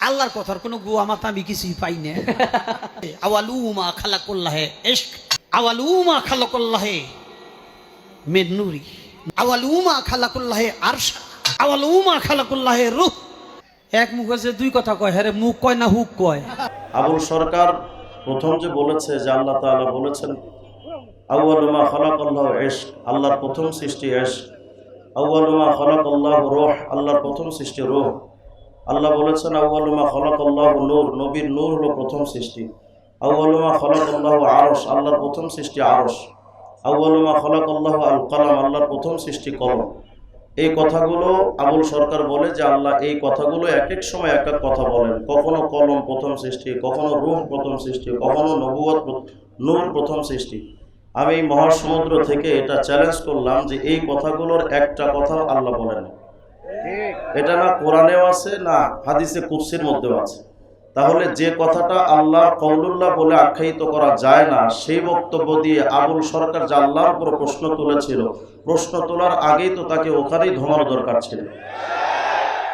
আল্লাহর কথার কোনো গুয়া মাথা আমি কিছুই পাই না। আওয়ালুমা খালাকুল্লাহে ইশক। আওয়ালুমা খালাকুল্লাহে মেনুরি আওয়ালুমা খালাকুল্লাহে আরশা। আওয়ালুমা খালাকুল্লাহে রূহ। এক মুখ আছে দুই কথা কয় হ্যাঁ মুখ কয় না হুক কয়? আবুল সরকার প্রথম যে বলেছে যে আল্লাহ তাআলা বলেছেন খালাকাল্লাহ ইশক আল্লাহর প্রথম সৃষ্টি ইশক। আউয়ালুমা খালাকাল্লাহ রূহ আল্লাহর প্রথম সৃষ্টি রূহ। আল্লাহ বলেছেন আউয়ালুমা খালাকাল্লাহ নূর নবীর নূর হলো প্রথম সৃষ্টি। আউয়ালুমা খালাকাল্লাহ আরশ আল্লাহর প্রথম সৃষ্টি আরশ। আউয়ালুমা খালাকাল্লাহ আল কালাম আল্লাহর প্রথম সৃষ্টি কলম। এই কথাগুলো আবুল সরকার বলে যে আল্লাহ এই কথাগুলো এক এক সময় এক এক কথা বলেন। কখনো কলম প্রথম সৃষ্টি, কখনো রুহ প্রথম সৃষ্টি, কখনো নবুয়ত প্র- নূর প্রথম সৃষ্টি। আমি মহাসমুদ্র থেকে এটা চ্যালেঞ্জ করলাম যে এই কথাগুলোর একটা কথা আল্লাহ বলেন এটা না কোরআনেও আছে, না হাদিসে কুৎসির মধ্যেও আছে। তাহলে যে কথাটা আল্লাহ কৌলুল্লাহ বলে আখ্যায়িত করা যায় না, সেই বক্তব্য দিয়ে আবুল সরকার যে আল্লাহর উপর প্রশ্ন তুলেছিল। প্রশ্ন তোলার আগেই তো তাকে ওখানেই ধমানো দরকার ছিল।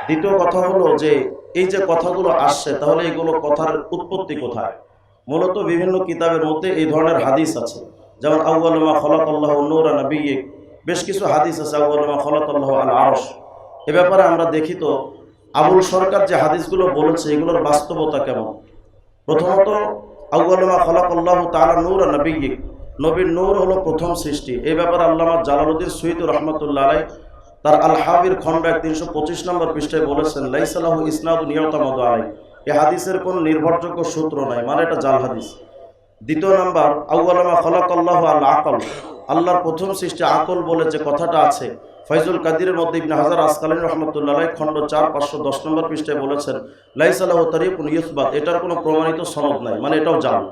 দ্বিতীয় কথা হলো যে, এই যে কথাগুলো আসছে, তাহলে এগুলো কথার উৎপত্তি কোথায়? মূলত বিভিন্ন কিতাবের মধ্যে এই ধরনের হাদিস আছে। যেমন আউ্বালমা খলাকাল্লাহ নূর নবী বেশ কিছু হাদিস আছে আউ্বালমা খলাকাল্লাহ আল আরশ। এ ব্যাপারে আমরা দেখি তো, আবুল সরকার যে হাদিসগুলো বলেছে, এগুলোর বাস্তবতা কেমন? প্রথমত আউ্বালমা খলাকাল্লাহ তালা নূর নবী নবীর নূর হলো প্রথম সৃষ্টি। এই ব্যাপারে আল্লামা জালালুদ্দিন সৈয়দ রহমতুল্লাহ আলাই তার আল হাবির খণ্ড এক তিনশো পঁচিশ নম্বর পৃষ্ঠায় বলেছেন লাইসালাহ ইসনাদ নিয়তামদ আলাই এই হাদিসের কোনো নির্ভরযোগ্য সূত্র নাই মানে এটা জাল হাদিস। দ্বিতীয় নম্বর আউ্লামা খলাক আল্লাহ আল আকল আল্লাহর প্রথম সৃষ্টি আকল বলে যে কথাটা আছে ফয়জুল কাদিরের মধ্যে ইবনে হাজার আসকালীন রহমতুল্লাহ খণ্ড চার, পাঁচশো দশ নম্বর পৃষ্ঠায় বলেছেন লাইসালাহ তারিকুন ইউসবাত এটার কোনো প্রমাণিত সনদ নাই মানে এটাও জাল।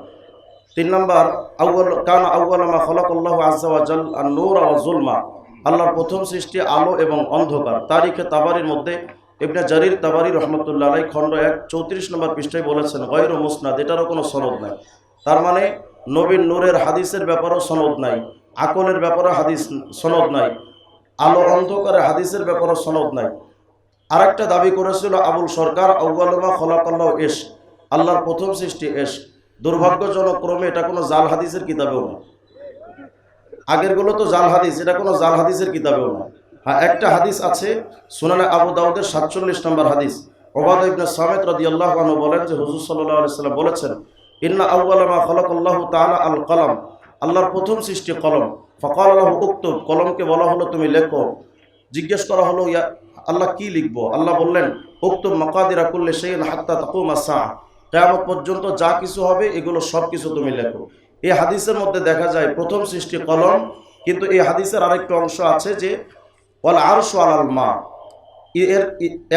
তিন নম্বর আউ্ল কান আউ্লামা খলাক আল্লাহ আজাল নূর আওয়া জুলমা আল্লাহর প্রথম সৃষ্টি আলো এবং অন্ধকার। তারিখে তাবারির মধ্যে ইবনে জারির তাবারি রহমতুল্লাহ আলাই খণ্ড এক, চৌত্রিশ নম্বর পৃষ্ঠায় বলেছেন গৈর মুসনাদ, এটারও কোনো সনদ নাই। তার মানে নবীন নূরের হাদিসের ব্যাপারেও সনদ নাই, আকলের ব্যাপারে হাদিস সনদ নাই। আলো অন্ধকারে হাদিসের ব্যাপারেও সনদ নাই। আরেকটা দাবি করেছিল আবুল সরকার আউ্বালমা খলাকাল্লাহ এস আল্লাহর প্রথম সৃষ্টি এস দুর্ভাগ্যজনক, ক্রমে এটা কোনো জাল হাদিসের কিতাবেও না। আগেরগুলো তো জাল হাদিস, এটা কোনো জাল হাদিসের কিতাবেও না। হ্যাঁ একটা হাদিস আছে, সুনানে আবু দাউদের সাতচল্লিশ নম্বর হাদিস। ওবাদ ইবনে সামেদ রাদিয়াল্লাহু বলেন যে হুজুর সাল্লাল্লাহু সাল্লাম বলেছেন, ইন্না আউয়ালামা খালাকাল্লাহু তাআলা আল কলম আল্লাহর প্রথম সৃষ্টি কলম। ফকাল আল্লাহ উক্তুব, কলমকে বলা হলো তুমি লেখো। জিজ্ঞেস করা হলো, ইয়া আল্লাহ কি লিখব? আল্লাহ বললেন, উক্তুব মাকাদিরা কুল্লি শাইইন হাত্তা তাকুম আস-সাআ কিয়ামত পর্যন্ত যা কিছু হবে, এগুলো সব কিছু তুমি লেখো। এই হাদিসের মধ্যে দেখা যায়, প্রথম সৃষ্টি কলম, কিন্তু এই হাদিসের আরেকটা অংশ আছে যে, ওয়াল আরশ আলাল মা। এর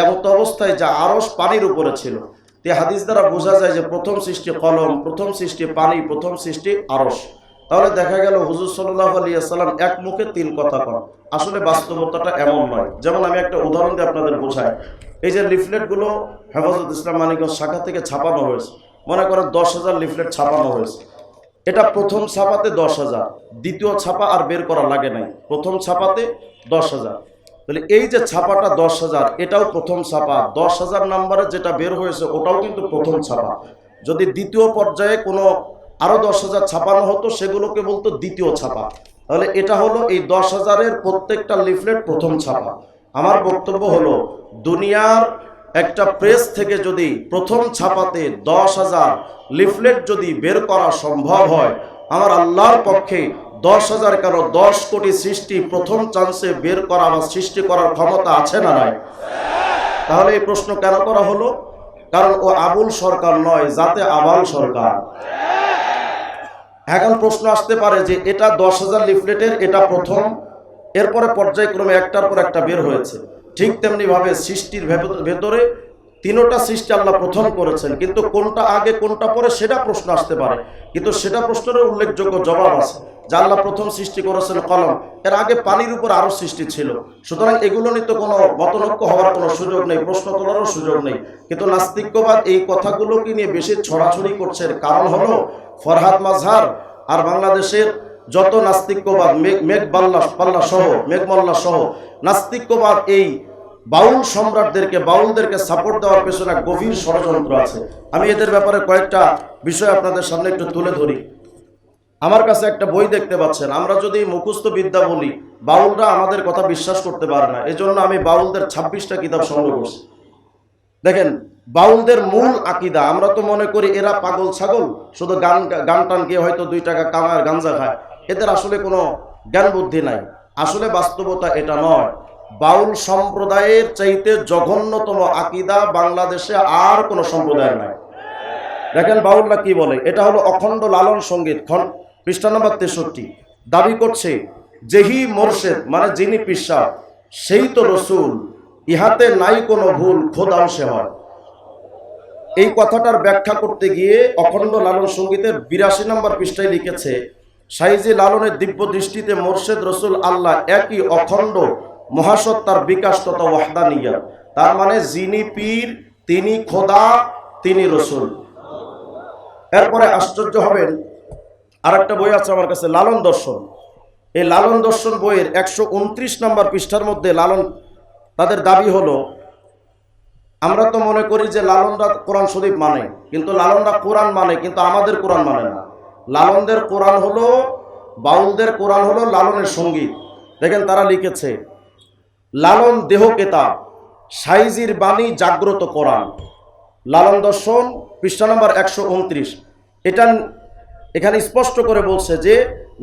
এমত অবস্থায় যা আরশ পানির উপরে ছিল। তে হাদিস দ্বারা বোঝা যায় যে প্রথম সৃষ্টি কলম, প্রথম সৃষ্টি পানি, প্রথম সৃষ্টি আরশ। তাহলে দেখা গেল হুজুর সাল্লাহ আলিয়াল্লাম এক মুখে তিন কথা কন। আসলে বাস্তবতাটা এমন নয়। যেমন আমি একটা উদাহরণ দিয়ে আপনাদের বোঝাই। এই যে লিফলেটগুলো হেফাজত ইসলাম মানিকগঞ্জ শাখা থেকে ছাপানো হয়েছে। মনে করেন দশ হাজার লিফলেট ছাপানো হয়েছে। এটা প্রথম ছাপাতে দশ হাজার, দ্বিতীয় ছাপা আর বের করা লাগে নাই। প্রথম ছাপাতে দশ হাজার। তাহলে এই যে ছাপাটা দশ হাজার, এটাও প্রথম ছাপা। দশ হাজার নাম্বারে যেটা বের হয়েছে, ওটাও কিন্তু প্রথম ছাপা। যদি দ্বিতীয় পর্যায়ে কোনো আরও দশ হাজার ছাপানো হতো, সেগুলোকে বলতো দ্বিতীয় ছাপা। তাহলে এটা হলো এই দশ হাজারের প্রত্যেকটা লিফলেট প্রথম ছাপা। আমার বক্তব্য হলো, দুনিয়ার একটা প্রেস থেকে যদি প্রথম ছাপাতে দশ হাজার লিফলেট যদি বের করা সম্ভব হয়, আমার আল্লাহর পক্ষে দশ হাজার কেন দশ কোটি সৃষ্টি প্রথম চান্সে বের করা বা সৃষ্টি করার ক্ষমতা আছে না নাই? তাহলে এই প্রশ্ন কেন করা হলো? কারণ ও আবুল সরকার নয় যাতে আবাল সরকার। এখন প্রশ্ন আসতে পারে যে এটা দশ হাজার লিফলেটের, এটা প্রথম। এরপরে পর্যায়ক্রমে একটার পর একটা বের হয়েছে। ঠিক তেমনিভাবে সৃষ্টির ভেতর- ভেতরে তিনোটা সৃষ্টি আল্লাহ প্রথম করেছেন। কিন্তু কোনটা আগে, কোনটা পরে সেটা প্রশ্ন আসতে পারে। কিন্তু সেটা প্রশ্নের উল্লেখযোগ্য জবাব আছে। যে আল্লাহ প্রথম সৃষ্টি করেছেন কলম। এর আগে পানির উপর আরও সৃষ্টি ছিল। সুতরাং এগুলো নিয়ে তো কোনো মতনৈক্য হওয়ার কোনো সুযোগ নেই, প্রশ্ন তোলারও সুযোগ নেই। কিন্তু নাস্তিক্যবাদ এই কথাগুলোকে নিয়ে বেশি ছড়াছড়ি করছে কারণ হলো ফরহাদ মাজহার আর বাংলাদেশের যত নাস্তিক্যবাদ, মেঘ মেঘ বাল্লা পাল্লা সহ সহ নাস্তিক্যবাদ এই বাউল সম্রাটদেরকে, বাউলদেরকে সাপোর্ট দেওয়ার পেছনে গভীর ষড়যন্ত্র আছে। আমি এদের ব্যাপারে কয়েকটা বিষয় আপনাদের সামনে একটু তুলে ধরি। আমার কাছে একটা বই দেখতে পাচ্ছেন। আমরা যদি মুখস্থ বিদ্যা বলি, বাউলরা আমাদের কথা বিশ্বাস করতে পারে না। এজন্য আমি বাউলদের ছাব্বিশটা কিতাব সংগ্রহ করছি। দেখেন, বাউলদের মূল আকিদা, আমরা তো মনে করি এরা পাগল ছাগল, শুধু গান গান টান গিয়ে হয়তো দুই টাকা কামায়, গাঞ্জা খায়। এদের আসলে কোনো জ্ঞান বুদ্ধি নাই। আসলে বাস্তবতা এটা নয়। বাউল সম্প্রদায়ের চাইতে জঘন্যতম আকিদা বাংলাদেশে আর কোনো সম্প্রদায় নাই। দেখেন বাউলরা কি বলে? এটা হলো অখণ্ড লালন সংগীত। খন পৃষ্ঠা নম্বর তেষট্টি। দাবি করছে যেহি মোরশেদ মানে যিনি পিসা সেই তো রসুল। ইহাতে নাই কোনো ভুল খোদাও সে হয়। এই কথাটার ব্যাখ্যা করতে গিয়ে অখণ্ড লালন সঙ্গীতের বিরাশি নম্বর পৃষ্ঠায় লিখেছে, সাইজি লালনের দিব্য দৃষ্টিতে মোরশেদ রসুল আল্লাহ একই অখণ্ড মহাসত্তার বিকাশ তথা ওয়াহদানিয়া। তার মানে যিনি পীর, তিনি খোদা, তিনি রসুল। এরপরে আশ্চর্য হবেন, আরেকটা বই আছে আমার কাছে, লালন দর্শন। এই লালন দর্শন বইয়ের একশো উনত্রিশ নম্বর পৃষ্ঠার মধ্যে লালন, তাদের দাবি হলো, আমরা তো মনে করি যে লালনরা কোরআন শরীফ মানে কিন্তু লালনরা কোরআন মানে কিন্তু আমাদের কোরআন মানে না। লালনদের কোরআন হলো, বাউলদের কোরআন হলো লালনের সংগীত। দেখেন তারা লিখেছে লালন দেহ কেতাব সাইজির বাণী জাগ্রত কোরআন লালন দর্শন, পৃষ্ঠা নম্বর একশো উনত্রিশ। এটা এখানে স্পষ্ট করে বলছে যে,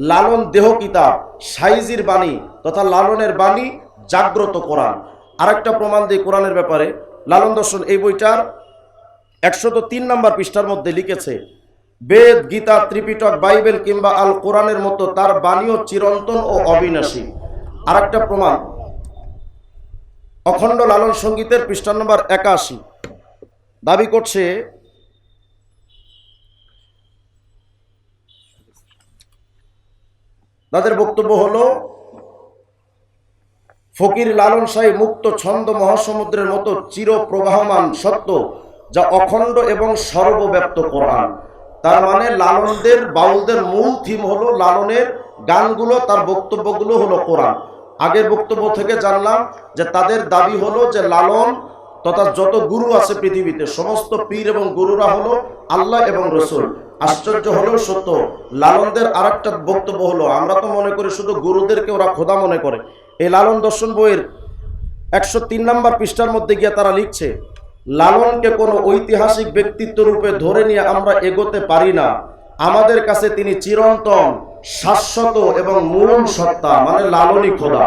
লালন দেহ কিতাব সাইজির বাণী তথা লালনের বাণী জাগ্রত কোরআন আরেকটা প্রমাণ দিই কোরআনের ব্যাপারে, লালন দর্শন এই বইটার একশত তিন নম্বর পৃষ্ঠার মধ্যে লিখেছে, বেদ, গীতা, ত্রিপিটক, বাইবেল কিংবা আল কোরআনের মতো তার বাণীও চিরন্তন ও অবিনাশী। আরেকটা প্রমাণ অখণ্ড লালন সঙ্গীতের পৃষ্ঠা নম্বর একাশি। দাবি করছে, তাদের বক্তব্য হলো, ফকির লালন সাহেব মুক্ত ছন্দ মহাসমুদ্রের মতো চির প্রবাহমান সত্য যা অখণ্ড এবং সর্বব্যাপ্ত কোরআন। তার মানে লালনদের, বাউলদের মূল থিম হলো লালনের গানগুলো, তার বক্তব্যগুলো হলো কোরআন। আগের বক্তব্য থেকে জানলাম যে তাদের দাবি হলো যে লালন তথা যত গুরু আছে পৃথিবীতে, সমস্ত পীর এবং গুরুরা হলো আল্লাহ এবং রসুল। আশ্চর্য হলেও সত্য, লালনদের আর একটা বক্তব্য হলো, আমরা তো মনে করি শুধু গুরুদেরকে ওরা খোদা মনে করে। এই লালন দর্শন বইয়ের একশো তিন নম্বর পৃষ্ঠার মধ্যে গিয়ে তারা লিখছে, লালনকে কোনো ঐতিহাসিক ব্যক্তিত্ব রূপে ধরে নিয়ে আমরা এগোতে পারি না। আমাদের কাছে তিনি চিরন্তন শাশ্বত এবং মূল সত্তা মানে লালনী খোদা।